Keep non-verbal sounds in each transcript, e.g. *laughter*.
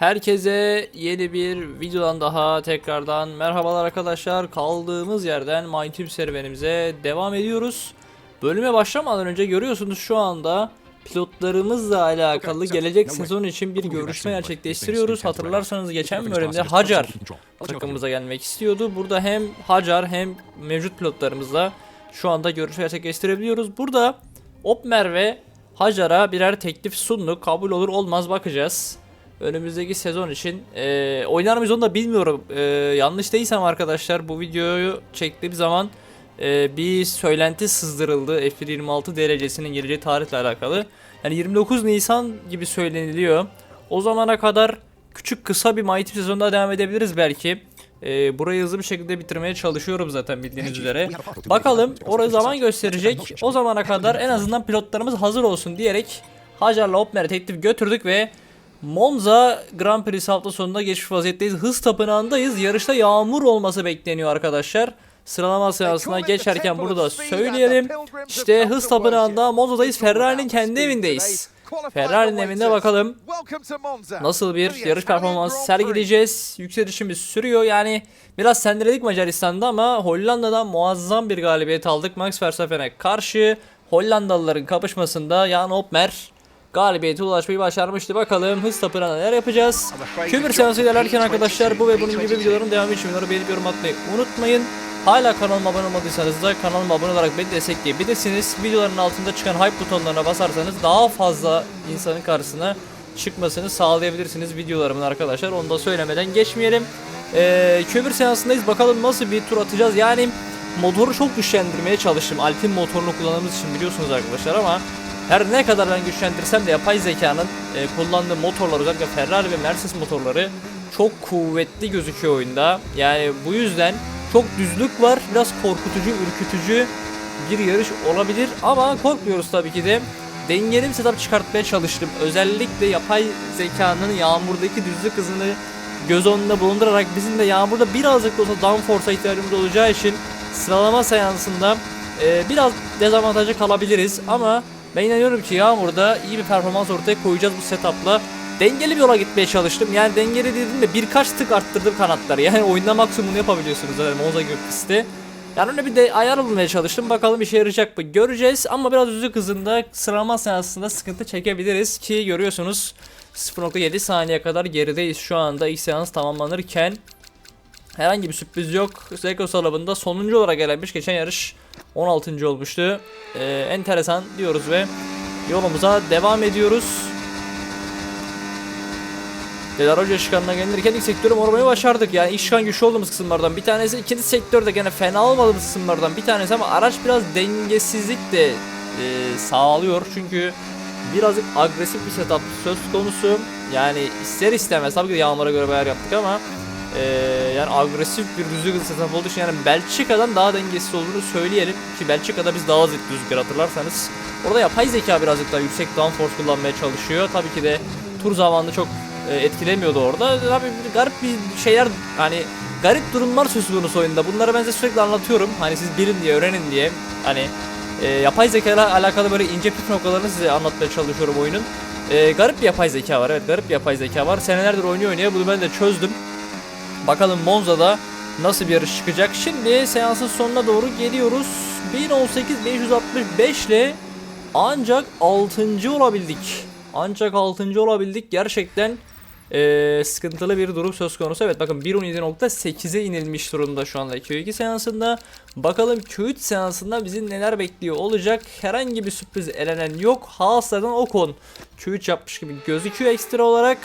Herkese yeni bir videodan daha tekrardan merhabalar arkadaşlar. Kaldığımız yerden My Team serüvenimize devam ediyoruz. Bölüme başlamadan önce görüyorsunuz şu anda pilotlarımızla alakalı gelecek sezon için bir görüşme gerçekleştiriyoruz. Hatırlarsanız geçen bölümde Hacar takımımıza gelmek istiyordu. Burada hem Hacar hem mevcut pilotlarımızla şu anda görüşme gerçekleştirebiliyoruz. Burada Opmer ve Hacar'a birer teklif sunduk. Kabul olur olmaz bakacağız. Önümüzdeki sezon için e, oynar mıyız onu da bilmiyorum. E, yanlış değilsem arkadaşlar bu videoyu çektiğim zaman e, bir söylenti sızdırıldı F1 26 derecesinin geleceği tarihle alakalı. Yani 29 Nisan gibi söyleniliyor. O zamana kadar küçük kısa bir Mighty sezonda devam edebiliriz belki. E, burayı hızlı bir şekilde bitirmeye çalışıyorum zaten bildiğiniz üzere. Bakalım orası zaman gösterecek. O zamana kadar en azından pilotlarımız hazır olsun diyerek Hacer'la Opmer'e teklif götürdük ve Monza Grand Prix hafta sonunda geçmiş vaziyetteyiz. Hız tapınağındayız. Yarışta yağmur olması bekleniyor arkadaşlar. Sıralama sırasına geçerken bunu da söyleyelim. İşte hız tapınağında Monza'dayız. Ferrari'nin kendi evindeyiz. Ferrari'nin evinde bakalım nasıl bir yarış performansı sergileyeceğiz. Yükselişimiz sürüyor. Yani biraz sendeledik Macaristan'da ama Hollanda'dan muazzam bir galibiyet aldık. Max Verstappen'e karşı Hollandalıların kapışmasında Jan Opmer galibiyete ulaşmayı başarmıştı. Bakalım hız tapınağında neler yapacağız. Kübür seansı ilerlerken arkadaşlar bu ve bunun gibi videoların devamı için videoları beğenip yorum atmayı unutmayın. Hala kanalıma abone olmadıysanız da kanalıma abone olarak beni destekleyebilirsiniz. Videoların altında çıkan hype butonlarına basarsanız daha fazla insanın karşısına çıkmasını sağlayabilirsiniz videolarımın arkadaşlar. Onu da söylemeden geçmeyelim. Ee, kömür seansındayız. Bakalım nasıl bir tur atacağız. Yani motoru çok güçlendirmeye çalıştım. Alpin motorunu kullandığımız için biliyorsunuz arkadaşlar ama her ne kadar ben güçlendirsem de yapay zekanın e, kullandığı motorlar özellikle Ferrari ve Mercedes motorları çok kuvvetli gözüküyor oyunda. Yani bu yüzden çok düzlük var. Biraz korkutucu, ürkütücü bir yarış olabilir ama korkmuyoruz tabii ki de. Dengeli bir setup çıkartmaya çalıştım. Özellikle yapay zekanın yağmurdaki düzlük hızını göz önünde bulundurarak bizim de yağmurda birazcık da olsa downforce'a ihtiyacımız olacağı için sıralama seansında e, biraz dezavantajlı kalabiliriz ama ben inanıyorum ki Yağmur'da iyi bir performans ortaya koyacağız bu setupla. Dengeli bir yola gitmeye çalıştım. Yani dengeli dediğimde birkaç tık arttırdım kanatları. *laughs* Yani oyunda maksimum yapabiliyorsunuz zaten Monza gibi. Yani öyle bir de ayar bulmaya çalıştım. Bakalım işe yarayacak mı göreceğiz. Ama biraz düzlük hızında sıralama seansında sıkıntı çekebiliriz. Ki görüyorsunuz 0.7 saniye kadar gerideyiz şu anda ilk seans tamamlanırken. Herhangi bir sürpriz yok. Zeko salabında sonuncu olarak elenmiş. Geçen yarış 16. olmuştu. Ee, enteresan diyoruz ve yolumuza devam ediyoruz. Delarocca çıkanına gelirken ilk sektörü vurmayı başardık. Yani ilk çıkan güçlü olduğumuz kısımlardan bir tanesi. ikinci sektörde gene fena olmadığımız kısımlardan bir tanesi ama araç biraz dengesizlik de e, sağlıyor. Çünkü birazcık agresif bir setup söz konusu. Yani ister istemez tabii ki de yağmura göre bir ayar yaptık ama e, yani agresif bir rüzgar setup olduğu için yani Belçika'dan daha dengesiz olduğunu söyleyelim. Ki Belçika'da biz daha zıt rüzgar hatırlarsanız. Orada yapay zeka birazcık daha yüksek downforce kullanmaya çalışıyor. Tabii ki de tur zamanında çok e, etkilemiyordu orada. Tabii garip bir şeyler hani garip durumlar söz konusu oyunda. Bunları ben size sürekli anlatıyorum. Hani siz bilin diye, öğrenin diye. Hani e, yapay zeka ile alakalı böyle ince püf noktalarını size anlatmaya çalışıyorum oyunun. E, garip bir yapay zeka var. Evet garip bir yapay zeka var. Senelerdir oynuyor oynuyor. Bunu ben de çözdüm. Bakalım Monza'da nasıl bir yarış çıkacak. Şimdi seansın sonuna doğru geliyoruz. 1018 565 ile ancak 6. olabildik. Ancak 6. olabildik. Gerçekten eee, sıkıntılı bir durum söz konusu. Evet bakın 1.17.8'e inilmiş durumda şu anda Q2 seansında. Bakalım Q3 seansında bizi neler bekliyor olacak. Herhangi bir sürpriz elenen yok. Haas'lardan Ocon Q3 yapmış gibi gözüküyor ekstra olarak.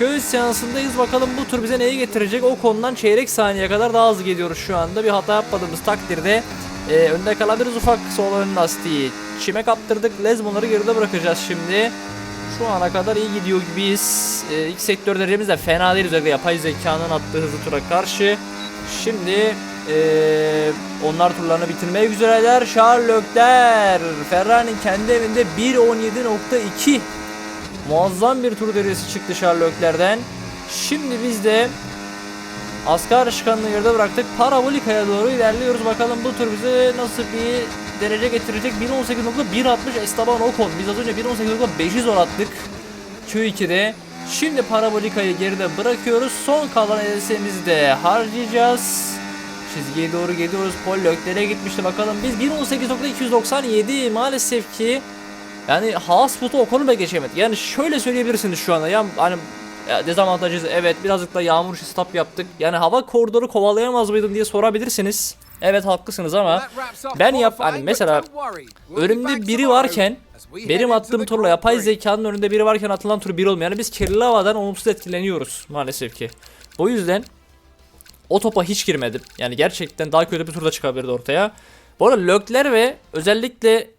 Q3 seansındayız. Bakalım bu tur bize neyi getirecek? Ocon'dan çeyrek saniye kadar daha hızlı gidiyoruz şu anda. Bir hata yapmadığımız takdirde e, önde kalabiliriz ufak sol ön lastiği. Çime kaptırdık. Lezmonları geride bırakacağız şimdi. Şu ana kadar iyi gidiyor gibiyiz. E, ilk sektör derecemiz de fena değil özellikle yapay zekanın attığı hızlı tura karşı. Şimdi e, onlar turlarını bitirmeye üzereler. Charles Leclerc Ferrari'nin kendi evinde 1.17.2 Muazzam bir tur derecesi çıktı Charles Leclerc'den. Şimdi biz de Asgari çıkanını geride bıraktık. Parabolika'ya doğru ilerliyoruz. Bakalım bu tur bize nasıl bir derece getirecek. 1.18.160 Esteban Ocon. Biz az önce 1.18.5'i zor attık. Q2'de. Şimdi Parabolika'yı geride bırakıyoruz. Son kalan LS'mizi de harcayacağız. Çizgiye doğru geliyoruz. Paul Leclerc'e gitmişti bakalım. Biz 1.18.297 maalesef ki yani Haasfoot'u o konuda geçemedi. Yani şöyle söyleyebilirsiniz şu anda. Ya hani ya dezavantajı evet birazcık da yağmur işi stop yaptık. Yani hava koridoru kovalayamaz mıydın diye sorabilirsiniz. Evet haklısınız ama ben yap hani mesela önümde biri varken benim attığım turla yapay zekanın önünde biri varken atılan tur bir olmuyor. Yani biz kirli havadan olumsuz etkileniyoruz maalesef ki. O yüzden o topa hiç girmedim. Yani gerçekten daha kötü bir turda çıkabilirdi ortaya. Bu arada Lökler ve özellikle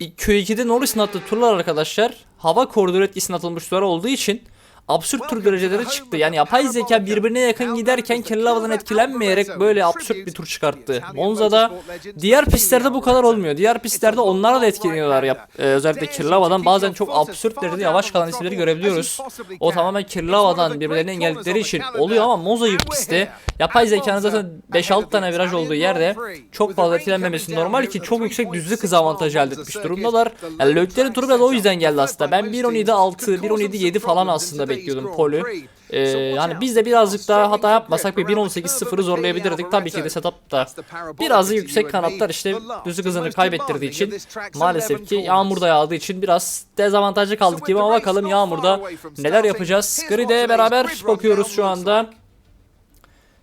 Q2'de Norris'in attığı turlar arkadaşlar. Hava koridoru etkisine atılmış turlar olduğu için absürt tur dereceleri çıktı. Yani yapay zeka birbirine yakın giderken kirli havadan etkilenmeyerek böyle absürt bir tur çıkarttı. Monza'da diğer pistlerde bu kadar olmuyor. Diğer pistlerde onlar da etkileniyorlar. Yap, e, özellikle kirli havadan bazen çok absürt derecede yavaş kalan isimleri görebiliyoruz. O tamamen kirli havadan birbirlerini engelledikleri için oluyor ama Monza pistte yapay zekanın zaten 5-6 tane viraj olduğu yerde çok fazla etkilenmemesi normal ki çok yüksek düzlük hız avantajı elde etmiş durumdalar. Yani Lökler'in turu biraz o yüzden geldi aslında. Ben 1.17.6, 1.17.7 falan aslında bekliyordum Polü. Ee, yani biz de birazcık daha hata yapmasak bir 1.18.0'ı zorlayabilirdik. Tabii ki de setup'ta biraz da yüksek kanatlar işte düzlük hızını kaybettirdiği için maalesef ki yağmurda yağdığı için biraz dezavantajlı kaldık gibi ama bakalım yağmurda neler yapacağız. Grid'e beraber bakıyoruz şu anda.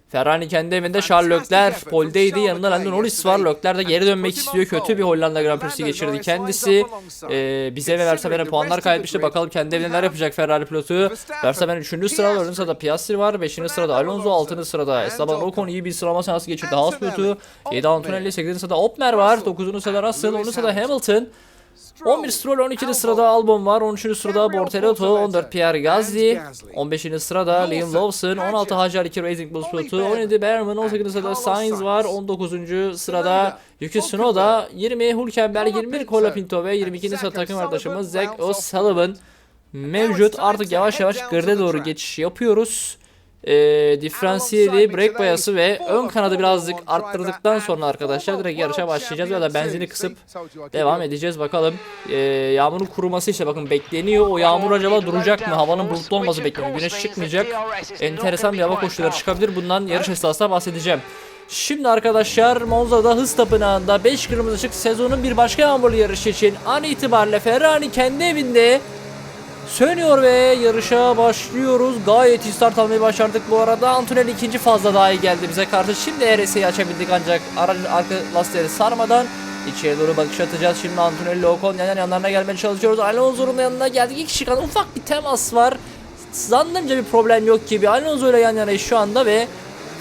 Ferrari kendi evinde Charles Leclerc poldeydi. Yanında Lando Norris var. Leclerc de geri dönmek istiyor. Kötü bir Hollanda Grand Prix'si geçirdi kendisi. Ee, bize ve Verstappen'e puanlar kaybetmişti. Bakalım kendi evinde neler yapacak Ferrari pilotu. Verstappen 3. sırada, 4. sırada Piastri var. 5. sırada Alonso, 6. sırada Esteban Ocon iyi bir sıralama şansı geçirdi. Haas pilotu. 7 Antonelli, 8. sırada Opmer var. 9. sırada Russell, 10. sırada Hamilton. 11 Stroll 12. sırada Albon var. 13. sırada Bortoleto, 14 Pierre Gasly, 15. sırada Liam Lawson, 16 Hajar 2 Racing Bulls pilotu, 17 Berman, 18. sırada Sainz var. 19. sırada Yuki Tsunoda, 20 Hülkenberg, 21 Colapinto ve 22. sırada takım arkadaşımız Zach O'Sullivan mevcut. Artık yavaş yavaş grid'e doğru geçiş yapıyoruz e, diferansiyeli, brake bayası ve ön kanadı birazcık arttırdıktan sonra arkadaşlar direkt yarışa başlayacağız ya da benzini kısıp devam edeceğiz bakalım. E, yağmurun kuruması işte bakın bekleniyor. O yağmur acaba duracak mı? Havanın bulutlu olması bekleniyor. Güneş çıkmayacak. Enteresan bir hava koşulları çıkabilir. Bundan yarış esnasında bahsedeceğim. Şimdi arkadaşlar Monza'da hız tapınağında 5 kırmızı ışık sezonun bir başka yağmurlu yarışı için an itibariyle Ferrari kendi evinde Sönüyor ve yarışa başlıyoruz. Gayet iyi start almayı başardık bu arada. Antonelli ikinci fazla daha iyi geldi bize karşı. Şimdi RS'yi açabildik ancak aracın arka lastikleri sarmadan içeri doğru bakış atacağız. Şimdi Antonelli Ocon yan yanlarına gelmeye çalışıyoruz. Alonso'nun yanına geldik. İki kaldı. Ufak bir temas var. Zannımca bir problem yok gibi. Alonso ile yan yanayız şu anda ve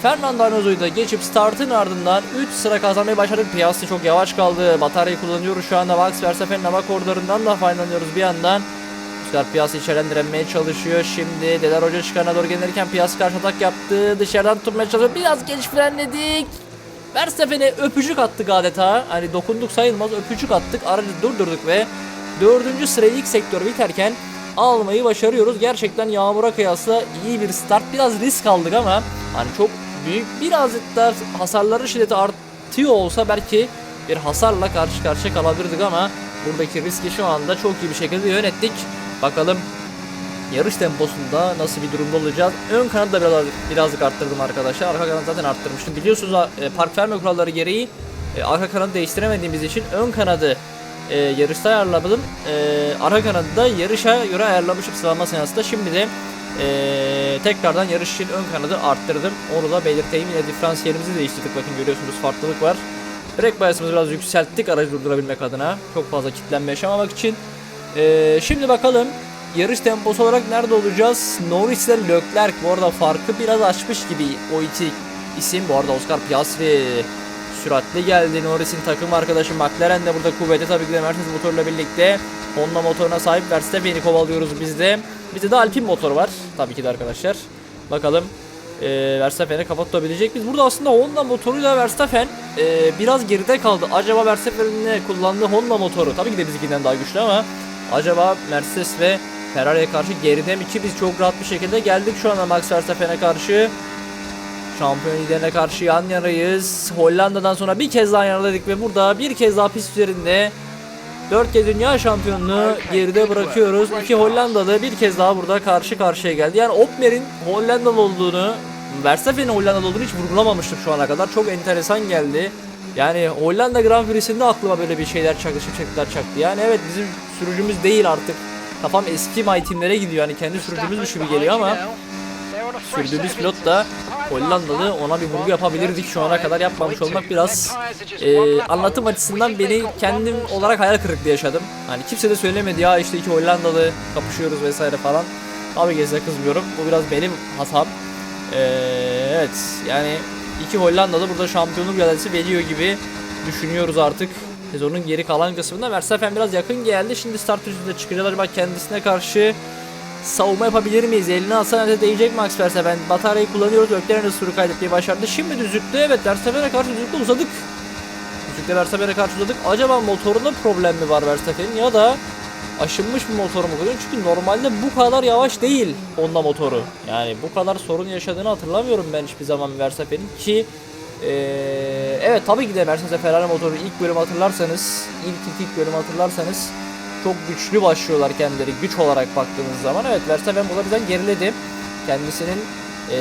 Fernando Alonso'yu da geçip startın ardından 3 sıra kazanmayı başardık. Piastri çok yavaş kaldı. Bataryayı kullanıyoruz şu anda. Max Verstappen'in hava koridorundan da faydalanıyoruz bir yandan. Rüzgar Piyasa direnmeye çalışıyor. Şimdi Deler Hoca çıkarına doğru gelirken Piyasa karşı atak yaptı. Dışarıdan tutmaya çalışıyor. Biraz geç frenledik. Verstappen'e öpücük attık adeta. Hani dokunduk sayılmaz öpücük attık. Aracı durdurduk ve dördüncü sırayı ilk sektör biterken almayı başarıyoruz. Gerçekten yağmura kıyasla iyi bir start. Biraz risk aldık ama hani çok büyük birazcık da hasarların şiddeti artıyor olsa belki bir hasarla karşı karşıya kalabilirdik ama buradaki riski şu anda çok iyi bir şekilde yönettik. Bakalım yarış temposunda nasıl bir durumda olacağız. Ön kanadı da biraz, birazcık arttırdım arkadaşlar. Arka kanadı zaten arttırmıştım. Biliyorsunuz e, park verme kuralları gereği e, arka kanadı değiştiremediğimiz için ön kanadı e, yarışta ayarladım. E, arka kanadı da yarışa göre ayarlamışım sıralama seansında. Şimdi de e, tekrardan yarış için ön kanadı arttırdım. Onu da belirteyim. Yine diferansiyelimizi değiştirdik. Bakın görüyorsunuz farklılık var. Brake bias'ımızı biraz yükselttik aracı durdurabilmek adına. Çok fazla kitlenme yaşamamak için. Ee, şimdi bakalım yarış temposu olarak nerede olacağız? Norris ile Leclerc bu arada farkı biraz açmış gibi o iki isim. Bu arada Oscar Piastri süratli geldi. Norris'in takım arkadaşı McLaren de burada kuvveti tabii ki de Mercedes motoruyla birlikte Honda motoruna sahip Verstappen'i kovalıyoruz biz de. Bizde de Alpine motor var tabii ki de arkadaşlar. Bakalım e, Verstappen'e kafa tutabilecek biz. Burada aslında Honda motoruyla Verstappen e, biraz geride kaldı. Acaba Verstappen'in kullandığı Honda motoru tabii ki de bizimkinden daha güçlü ama Acaba Mercedes ve Ferrari'ye karşı geride mi ki biz çok rahat bir şekilde geldik şu anda Max Verstappen'e karşı. Şampiyon liderine karşı yan yanayız. Hollanda'dan sonra bir kez daha yanaladık ve burada bir kez daha pist üzerinde 4 kez dünya şampiyonluğu geride bırakıyoruz. İki Hollandalı bir kez daha burada karşı karşıya geldi. Yani Opmer'in Hollandalı olduğunu, Verstappen'in Hollandalı olduğunu hiç vurgulamamıştık şu ana kadar. Çok enteresan geldi. Yani Hollanda Grand Prix'sinde aklıma böyle bir şeyler çaktı, şimşekler çaktı. Yani evet bizim sürücümüz değil artık. Kafam eski My Team'lere gidiyor. Yani kendi sürücümüzmüş gibi geliyor ama sürdüğümüz pilot da Hollandalı ona bir vurgu yapabilirdik şu ana kadar yapmamış olmak biraz e, anlatım açısından beni kendim olarak hayal kırıklığı yaşadım. Hani kimse de söylemedi ya işte iki Hollandalı kapışıyoruz vesaire falan. Ki size kızmıyorum. Bu biraz benim hatam. E, evet yani iki Hollandalı burada şampiyonluk mücadelesi veriyor gibi düşünüyoruz artık. Sezonun geri kalan kısmında Verstappen biraz yakın geldi. Şimdi start üstünde çıkacak acaba kendisine karşı savunma yapabilir miyiz? Eline alsa nerede değecek Max Verstappen? Bataryayı kullanıyoruz. Ökler'in sürü kaydetmeyi başardı. Şimdi düzlükte evet Verstappen'e karşı düzlükte uzadık. Düzlükte Verstappen'e karşı uzadık. Acaba motorunda problem mi var Verstappen'in ya da aşınmış bir motor mu kullanıyor? Çünkü normalde bu kadar yavaş değil Honda motoru. Yani bu kadar sorun yaşadığını hatırlamıyorum ben hiçbir zaman Verstappen'in ki eee, evet tabii ki de Mercedes Ferrari motoru ilk bölüm hatırlarsanız ilk ilk, ilk bölüm hatırlarsanız çok güçlü başlıyorlar kendileri güç olarak baktığınız zaman. Evet Verstappen burada bizden geriledi. Kendisinin eee,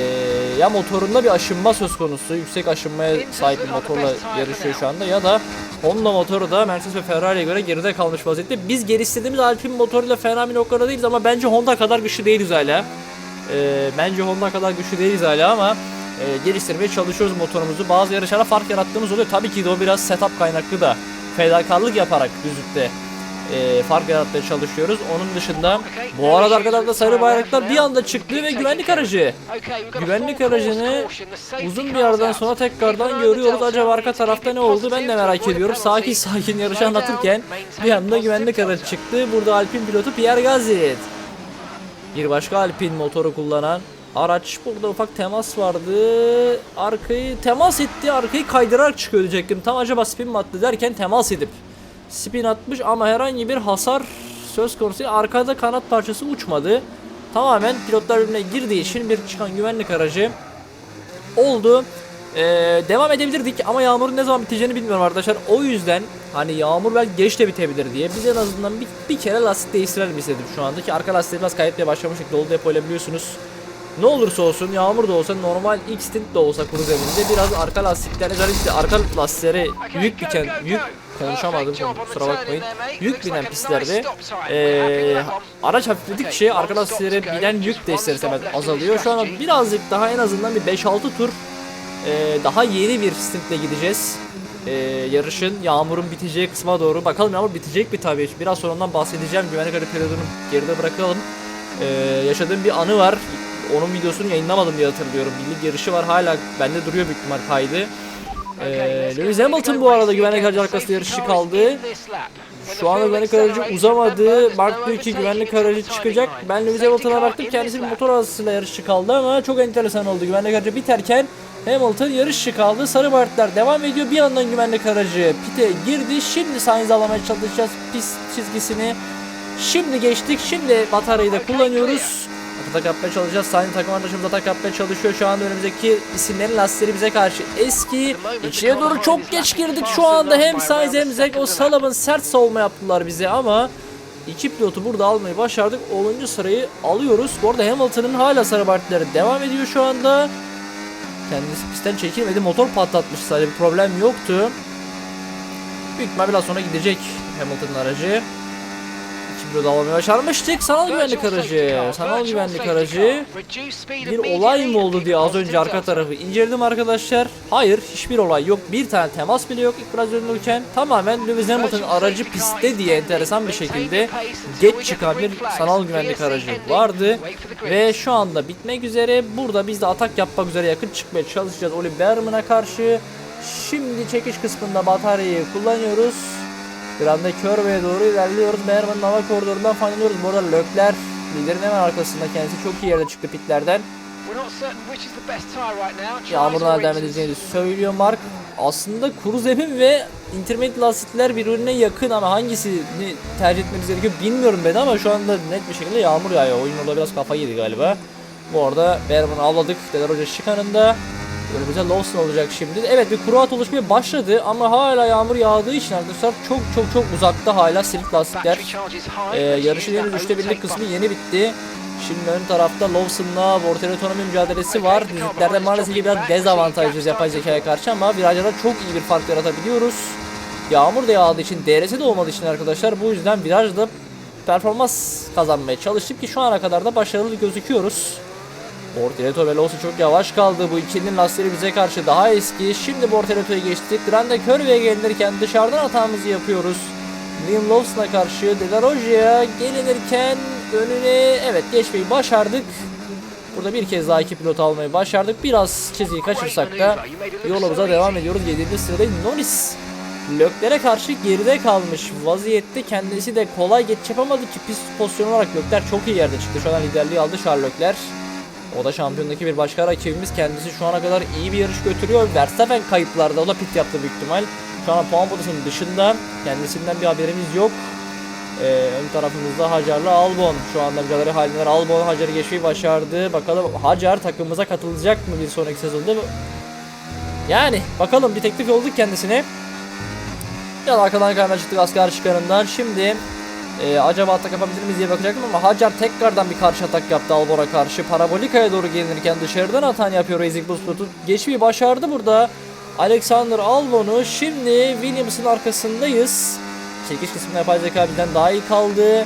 ya motorunda bir aşınma söz konusu. Yüksek aşınmaya sahip bir motorla yarışıyor şu anda ya da Honda motoru da Mercedes ve Ferrari'ye göre geride kalmış vaziyette. Biz geliştirdiğimiz Alpine motoruyla fena noktada değiliz ama bence Honda kadar güçlü değiliz hala. Eee, bence Honda kadar güçlü değiliz hala ama eee, geliştirmeye çalışıyoruz motorumuzu. Bazı yarışlara fark yarattığımız oluyor. Tabii ki de o biraz setup kaynaklı da fedakarlık yaparak düzlükte e, fark yaratmaya çalışıyoruz. Onun dışında bu arada arkadaşlar sarı bayraklar bir anda çıktı ve güvenlik aracı. Güvenlik aracını uzun bir aradan sonra tekrardan görüyoruz. Acaba arka tarafta ne oldu ben de merak ediyorum. Sakin sakin yarışı anlatırken bir anda güvenlik aracı çıktı. Burada Alpine pilotu Pierre Gasly. Bir başka Alpine motoru kullanan araç burada ufak temas vardı. Arkayı temas etti. Arkayı kaydırarak çıkıyor diyecektim. Tam acaba spin mi attı derken temas edip spin atmış ama herhangi bir hasar söz konusu değil. Arkada kanat parçası uçmadı. Tamamen pilotlar birbirine girdiği için bir çıkan güvenlik aracı oldu. Ee, devam edebilirdik ama yağmurun ne zaman biteceğini bilmiyorum arkadaşlar. O yüzden hani yağmur belki geç de bitebilir diye biz en azından bir, bir kere lastik değiştirelim istedim şu andaki. Arka lastiği biraz kaybetmeye başlamıştık dolu depoyla biliyorsunuz. Ne olursa olsun yağmur da olsa normal ilk stint de olsa kuru zeminde biraz arka lastikler özellikle arka lastikleri yük biken yük konuşamadım kusura bakmayın yük binen pistlerde eee araç hafifledikçe arka lastiklere binen yük de ister istemez azalıyor. Şu an birazcık daha en azından bir 5-6 tur eee, daha yeni bir stintle gideceğiz. Eee, yarışın yağmurun biteceği kısma doğru. Bakalım yağmur bitecek mi tabii. Biraz sonra ondan bahsedeceğim. Güvenlik aracı periyodunu geride bırakalım. Eee, yaşadığım bir anı var. Onun videosunu yayınlamadım diye hatırlıyorum. Birlik yarışı var hala bende duruyor büyük ihtimal kaydı. Eee Lewis Hamilton bu arada güvenlik aracı arkasında yarışçı kaldı. Şu anda güvenlik aracı uzamadı. Mark 2 güvenlik aracı çıkacak. Ben Lewis Hamilton'a baktım. Kendisi bir motor arasıyla yarışçı kaldı ama çok enteresan oldu. Güvenlik aracı biterken Hamilton yarışçı kaldı. Sarı bayraklar devam ediyor. Bir yandan güvenlik aracı pite girdi. Şimdi Sainz alamaya çalışacağız pist çizgisini. Şimdi geçtik. Şimdi bataryayı da kullanıyoruz. Atak yapmaya çalışacağız. Sainz takım arkadaşımız atak yapmaya çalışıyor. Şu anda önümüzdeki isimlerin lastikleri bize karşı eski. İçine doğru çok geç girdik şu anda. Hem Sainz hem Zek o Salam'ın sert savunma yaptılar bize ama iki pilotu burada almayı başardık. 10. sırayı alıyoruz. Bu arada Hamilton'ın hala sarı bayrakları devam ediyor şu anda. Kendisi pistten çekilmedi. Motor patlatmış sadece bir problem yoktu. Büyük ihtimal biraz sonra gidecek Hamilton'ın aracı. Pilotu almayı başarmıştık. Sanal güvenlik aracı. Sanal güvenlik aracı. Bir olay mı oldu diye az önce arka tarafı inceledim arkadaşlar. Hayır hiçbir olay yok. Bir tane temas bile yok ilk biraz dönülürken. Tamamen Lewis Hamilton aracı pistte diye enteresan bir şekilde geç çıkan bir sanal güvenlik aracı vardı. Ve şu anda bitmek üzere. Burada biz de atak yapmak üzere yakın çıkmaya çalışacağız Oli Berman'a karşı. Şimdi çekiş kısmında bataryayı kullanıyoruz. Grande Körbe'ye doğru ilerliyoruz. Berman'ın hava koridorundan faydalanıyoruz. Bu arada Lökler liderin hemen arkasında kendisi çok iyi yerde çıktı pitlerden. Yağmurun hala devam edeceğini söylüyor Mark. Aslında kuru zemin ve intermediate lastikler birbirine yakın ama hangisini tercih etmemiz gerekiyor bilmiyorum ben ama şu anda net bir şekilde yağmur yağıyor. Oyun orada biraz kafa yedi galiba. Bu arada Berman'ı avladık. Deder Hoca şıkanında. Önümüzde Lawson olacak şimdi. Evet bir kuru hat oluşmaya başladı ama hala yağmur yağdığı için arkadaşlar çok çok çok uzakta hala silik lastikler. Ee, yarışın henüz üçte birlik kısmı yeni bitti. Şimdi ön tarafta Lawson'la otonomi mücadelesi var. Diziklerde maalesef ki biraz dezavantajlıyız yapay zekaya karşı ama virajlarda çok iyi bir fark yaratabiliyoruz. Yağmur da yağdığı için, DRS de olmadığı için arkadaşlar bu yüzden virajda performans kazanmaya çalıştık ki şu ana kadar da başarılı gözüküyoruz. Bortoleto ve çok yavaş kaldı. Bu ikilinin lastikleri bize karşı daha eski. Şimdi Bortoleto'ya geçtik. Grande Curve'ye gelinirken dışarıdan hatamızı yapıyoruz. Liam Lawson'a karşı De La Roggia'ya gelinirken önüne evet geçmeyi başardık. Burada bir kez daha iki pilot almayı başardık. Biraz çizgiyi kaçırsak da yolumuza devam ediyoruz. 7. sırada Norris Lökler'e karşı geride kalmış vaziyette kendisi de kolay geçiş yapamadı ki pist pozisyonu olarak Lökler çok iyi yerde çıktı. Şu an liderliği aldı Charles Lökler. O da şampiyondaki bir başka rakibimiz. Kendisi şu ana kadar iyi bir yarış götürüyor. Verstappen kayıplarda. O da pit yaptı büyük ihtimal. Şu an puan potasının dışında. Kendisinden bir haberimiz yok. Ee, ön tarafımızda Hacar'la Albon. Şu anda mücadele halindeler. Albon Hacar'ı geçmeyi başardı. Bakalım Hacar takımımıza katılacak mı bir sonraki sezonda? Yani bakalım bir teklif yolladık kendisine. Biraz arkadan kayma çıktık asker çıkarından. Şimdi e, acaba atak yapabilir miyiz diye bakacaktım ama Hacer tekrardan bir karşı atak yaptı Albor'a karşı. Parabolika'ya doğru gelinirken dışarıdan atan yapıyor Racing Bull Spot'u. Geçmeyi başardı burada. Alexander Albon'u şimdi Williams'ın arkasındayız. Çekiş kısmında yapay zeka bizden daha iyi kaldı.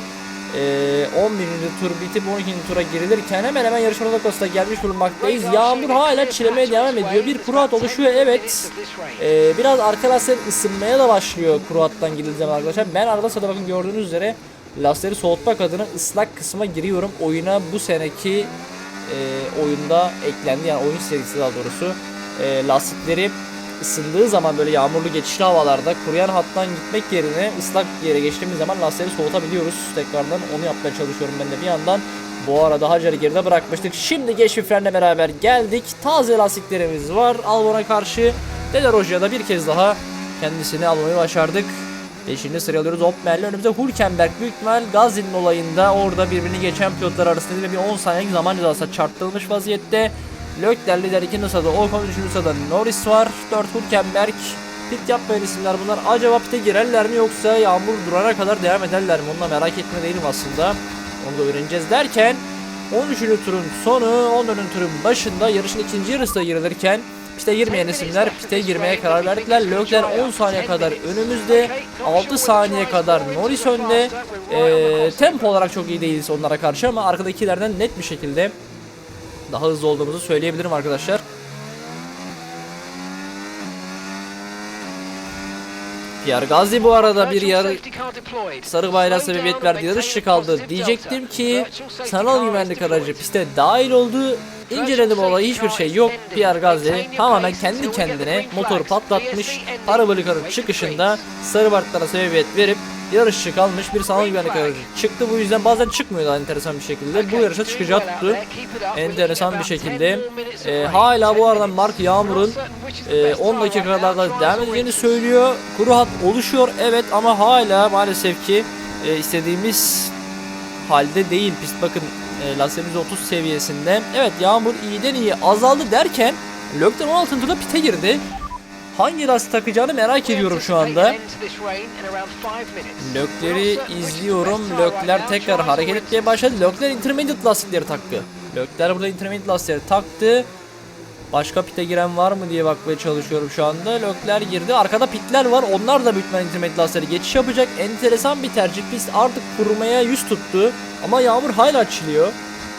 Ee, 11. tur bitip 12. tura girilirken hemen hemen yarışma noktasına gelmiş bulunmaktayız. Yağmur hala çilemeye devam ediyor. Bir kuru hat oluşuyor evet. Ee, biraz arka lastikler ısınmaya da başlıyor kuru hattan girildiği zaman arkadaşlar. Ben arada sırada bakın gördüğünüz üzere lastikleri soğutmak adına ıslak kısma giriyorum. Oyuna bu seneki e, oyunda eklendi yani oyun serisi daha doğrusu. E, lastikleri ısındığı zaman böyle yağmurlu geçişli havalarda kuruyan hattan gitmek yerine ıslak yere geçtiğimiz zaman lastikleri soğutabiliyoruz. Tekrardan onu yapmaya çalışıyorum ben de bir yandan. Bu arada Hacer'ı geride bırakmıştık. Şimdi geç frenle beraber geldik. Taze lastiklerimiz var. Albon'a karşı De La Roggia'da bir kez daha kendisini almayı başardık. Beşinci sıraya alıyoruz. Opmel'le önümüzde Hülkenberg büyük ihtimal Gazi'nin olayında orada birbirini geçen pilotlar arasında bir 10 saniyelik zaman cezası çarptırılmış vaziyette. Lökler lider 2. sırada Ocon 3. sırada Norris var. 4 Hülkenberg. Pit yapmayan isimler bunlar. Acaba pite girerler mi yoksa yağmur durana kadar devam ederler mi? Onu da merak etme değilim aslında. Onu da öğreneceğiz derken 13. turun sonu 14. turun başında yarışın ikinci yarısına girilirken pite girmeyen isimler pite girmeye karar verdiler. Lökler 10 saniye kadar önümüzde. 6 saniye kadar Norris önde. Ee, tempo olarak çok iyi değiliz onlara karşı ama arkadakilerden net bir şekilde daha hızlı olduğumuzu söyleyebilirim arkadaşlar. Pierre Gasly bu arada bir yarı sarı bayrağı sebebiyet verdi yarışçı kaldı. Diyecektim ki sanal güvenlik aracı piste dahil oldu. İnceledim olayı hiçbir şey yok. Pierre Gasly tamamen kendi kendine motoru patlatmış. Parabolikanın çıkışında sarı bayraklara sebebiyet verip yarışçı kalmış bir sanal güvenlik aracı çıktı. Bu yüzden bazen çıkmıyor da enteresan bir şekilde. Bu yarışa çıkacağı tuttu. Enteresan bir şekilde. Ee, hala bu arada Mark Yağmur'un e, 10 dakikalarda devam edeceğini söylüyor. Kuru hat oluşuyor evet ama hala maalesef ki e, istediğimiz halde değil. Pist bakın e, lastiklerimiz 30 seviyesinde. Evet Yağmur iyiden iyi azaldı derken Lökler 16. turda pite girdi. Hangi lastik takacağını merak ediyorum şu anda. Lökleri izliyorum. Lökler tekrar hareket etmeye başladı. Lökler intermediate lastikleri taktı. Lökler burada intermediate lastikleri taktı. Başka pite giren var mı diye bakmaya çalışıyorum şu anda. Lökler girdi. Arkada pitler var. Onlar da ihtimalle intermediate lastikleri geçiş yapacak. Enteresan bir tercih. Pist artık kurumaya yüz tuttu. Ama yağmur hala açılıyor.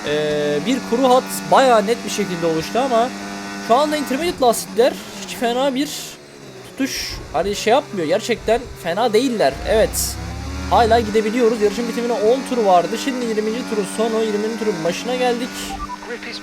Ee, bir kuru hat bayağı net bir şekilde oluştu ama şu anda intermediate lastikler hiç fena bir tutuş hani şey yapmıyor. Gerçekten fena değiller. Evet. Hala gidebiliyoruz. Yarışın bitimine 10 tur vardı. Şimdi 20. turun sonu, 20. turun başına geldik.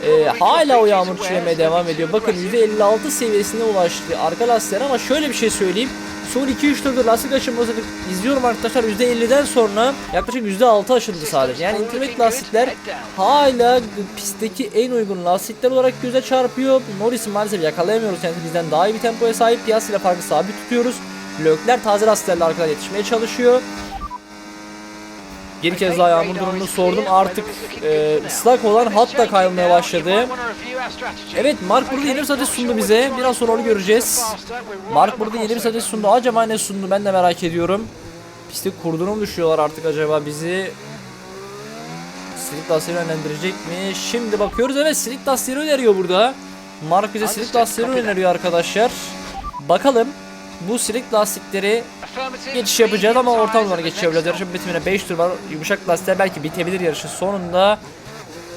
Ee, hala o yağmur çilemeye devam ediyor. Bakın %56 seviyesine ulaştı arka lastikler ama şöyle bir şey söyleyeyim. Son 2-3 turda lastik aşınması izliyorum arkadaşlar %50'den sonra yaklaşık %6 aşındı sadece. Yani intermediate lastikler hala pistteki en uygun lastikler olarak göze çarpıyor. Norris'i maalesef yakalayamıyoruz. Kendisi bizden daha iyi bir tempoya sahip. Piyasayla farkı sabit tutuyoruz. Lökler taze lastiklerle arkadan yetişmeye çalışıyor. Bir kez daha yağmur durumunu sordum. Artık e, ıslak olan hat da kaymaya başladı. Evet Mark burada yeni bir satış sundu bize. Biraz sonra onu göreceğiz. Mark burada yeni bir satış sundu. Acaba ne sundu ben de merak ediyorum. Pisti kurduğunu mu düşünüyorlar artık acaba bizi? Silik lastikleri yönlendirecek mi? Şimdi bakıyoruz evet silik lastikleri öneriyor burada. Mark bize silik lastikleri öneriyor arkadaşlar. Bakalım bu silik lastikleri geçiş yapacağız ama ortamlara geçiş yapacağız. Yarışın bitimine 5 tur var. Yumuşak lastikler belki bitebilir yarışın sonunda.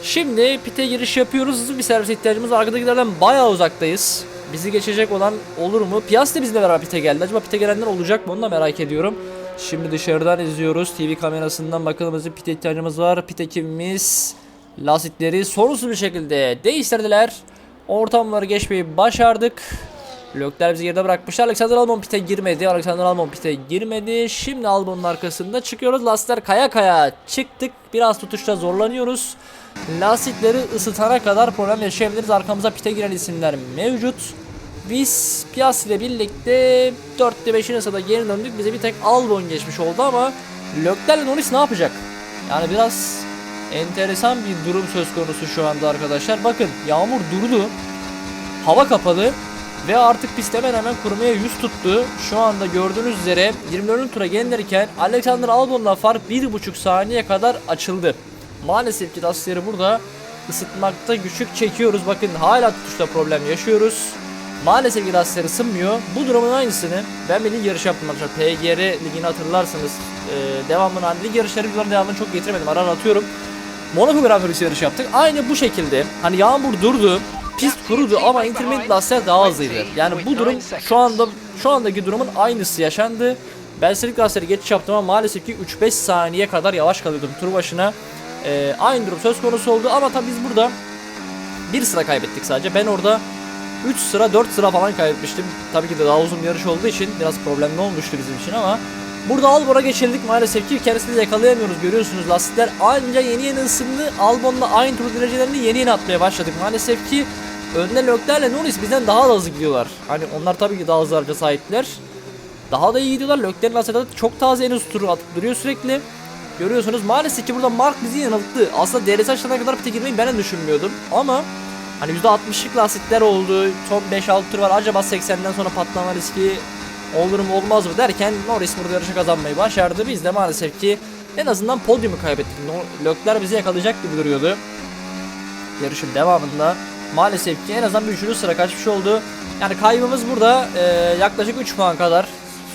Şimdi pite giriş yapıyoruz. Hızlı bir servis ihtiyacımız var. Arkadakilerden bayağı uzaktayız. Bizi geçecek olan olur mu? Piastri bizle beraber pite geldi. Acaba pite gelenler olacak mı? Onu da merak ediyorum. Şimdi dışarıdan izliyoruz. TV kamerasından bakalım bizim pite ihtiyacımız var. Pit ekibimiz lastikleri sorunsuz bir şekilde değiştirdiler. Ortamları geçmeyi başardık. Lökler bizi geride bırakmışlar. Alexander Albon pite girmedi. Alexander Albon pite girmedi. Şimdi Albon'un arkasında çıkıyoruz. Lastikler kaya kaya çıktık. Biraz tutuşta zorlanıyoruz. Lastikleri ısıtana kadar problem yaşayabiliriz. Arkamıza pite giren isimler mevcut. Biz Piastri ile birlikte 4'te 5. sırada geri döndük. Bize bir tek Albon geçmiş oldu ama Leclerc Norris ne yapacak? Yani biraz enteresan bir durum söz konusu şu anda arkadaşlar. Bakın yağmur durdu. Hava kapalı ve artık pist hemen hemen kurumaya yüz tuttu. Şu anda gördüğünüz üzere 24. tura gelirken Alexander Albon'la fark 1,5 saniye kadar açıldı. Maalesef ki lastikleri burada ısıtmakta güçlük çekiyoruz. Bakın hala tutuşta problem yaşıyoruz. Maalesef ki lastikler ısınmıyor. Bu durumun aynısını ben bir lig yarışı yaptım arkadaşlar. PGR ligini hatırlarsınız. Ee, devamını hani lig yarışları videoların devamını çok getiremedim. Ara atıyorum. Monaco Grand Prix yarışı yaptık. Aynı bu şekilde. Hani yağmur durdu. Pist kurudu ama intermediate lastikler daha hızlıydı. Yani bu durum şu anda şu andaki durumun aynısı yaşandı. Ben silik lastikleri geçiş yaptım ama maalesef ki 3-5 saniye kadar yavaş kalıyordum tur başına. Ee, aynı durum söz konusu oldu ama tabii biz burada bir sıra kaybettik sadece. Ben orada 3 sıra 4 sıra falan kaybetmiştim. Tabii ki de daha uzun bir yarış olduğu için biraz problemli olmuştu bizim için ama Burada Albon'a geçildik maalesef ki kendisini de yakalayamıyoruz görüyorsunuz lastikler anca yeni yeni ısındı Albon'la aynı tur derecelerini yeni yeni atmaya başladık maalesef ki önde Leclerc'le Norris bizden daha da hızlı gidiyorlar hani onlar tabii ki daha hızlı sahipler daha da iyi gidiyorlar Leclerc'in lastikleri çok taze en hızlı turu atıp duruyor sürekli görüyorsunuz maalesef ki burada Mark bizi yanılttı aslında DRS açılana kadar pite girmeyi ben de düşünmüyordum ama Hani %60'lık lastikler oldu. Son 5-6 tur var. Acaba 80'den sonra patlama riski olur mu olmaz mı derken Norris burada yarışı kazanmayı başardı. Biz de maalesef ki en azından podyumu kaybettik. Lökler bizi yakalayacak gibi duruyordu. Yarışın devamında maalesef ki en azından bir üçüncü sıra kaçmış oldu. Yani kaybımız burada e, yaklaşık 3 puan kadar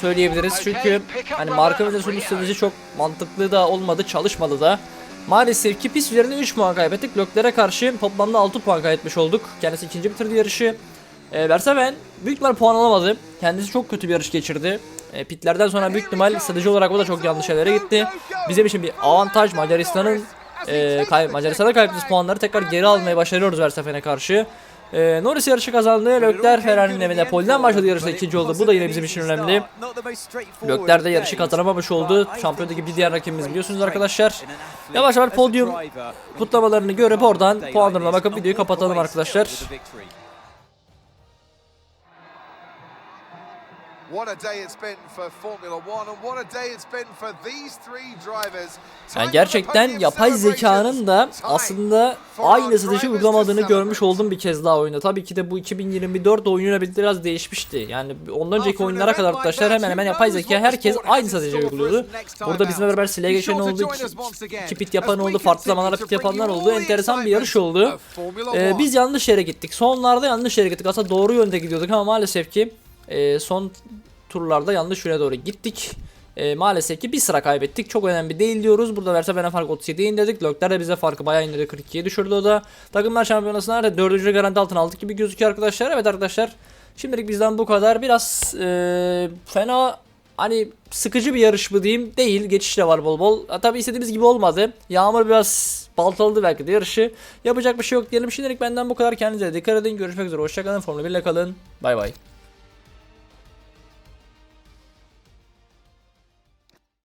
söyleyebiliriz. Çünkü hani marka sunmuş strateji çok mantıklı da olmadı, çalışmadı da. Maalesef ki pist üzerinde 3 puan kaybettik. Lökler'e karşı toplamda 6 puan kaybetmiş olduk. Kendisi ikinci bitirdi yarışı. E, Verstappen büyük ihtimal puan alamadı. Kendisi çok kötü bir yarış geçirdi. E, pitlerden sonra büyük ihtimal strateji olarak o da çok yanlış yerlere gitti. Bizim için bir avantaj Macaristan'ın e, kay Macaristan'a kaybettiğimiz puanları tekrar geri almaya başarıyoruz Verstappen'e karşı. E, Norris yarışı kazandı. Leclerc Ferrari'nin evinde polden başladı yarışta ikinci oldu. Bu da yine bizim için önemli. Leclerc de yarışı kazanamamış oldu. Şampiyondaki bir diğer rakibimiz biliyorsunuz arkadaşlar. Yavaş yavaş podyum kutlamalarını görüp oradan puanlarına bakıp videoyu kapatalım arkadaşlar. What a day it's been for Formula One and what a day it's been for these three drivers. Yani gerçekten yapay zekanın da aslında aynı strateji uygulamadığını görmüş oldum bir kez daha oyunda. Tabii ki de bu 2024 oyunuyla birlikte biraz değişmişti. Yani ondan önceki oyunlara kadar arkadaşlar hemen hemen yapay zeka herkes aynı strateji uyguluyordu. Burada bizimle beraber sileye geçen oldu, iki pit yapan oldu, farklı zamanlarda pit yapanlar oldu. Enteresan bir yarış oldu. Ee, biz yanlış yere gittik. Sonlarda yanlış yere gittik. Aslında doğru yönde gidiyorduk ama maalesef ki e, son turlarda yanlış yöne doğru gittik. E, maalesef ki bir sıra kaybettik. Çok önemli değil diyoruz. Burada Verstappen'e fark 37'ye indirdik. Leclerc de bize farkı bayağı indirdi. 42'ye düşürdü o da. Takımlar şampiyonasına da 4. garanti altına aldık gibi gözüküyor arkadaşlar. Evet arkadaşlar. Şimdilik bizden bu kadar. Biraz e, fena hani sıkıcı bir yarış mı diyeyim değil. Geçiş de var bol bol. Ha, tabii istediğimiz gibi olmadı. Yağmur biraz baltaladı belki de yarışı. Yapacak bir şey yok diyelim. Şimdilik benden bu kadar. Kendinize dikkat edin. Görüşmek üzere. Hoşçakalın. Formula 1 ile kalın. Bay bay.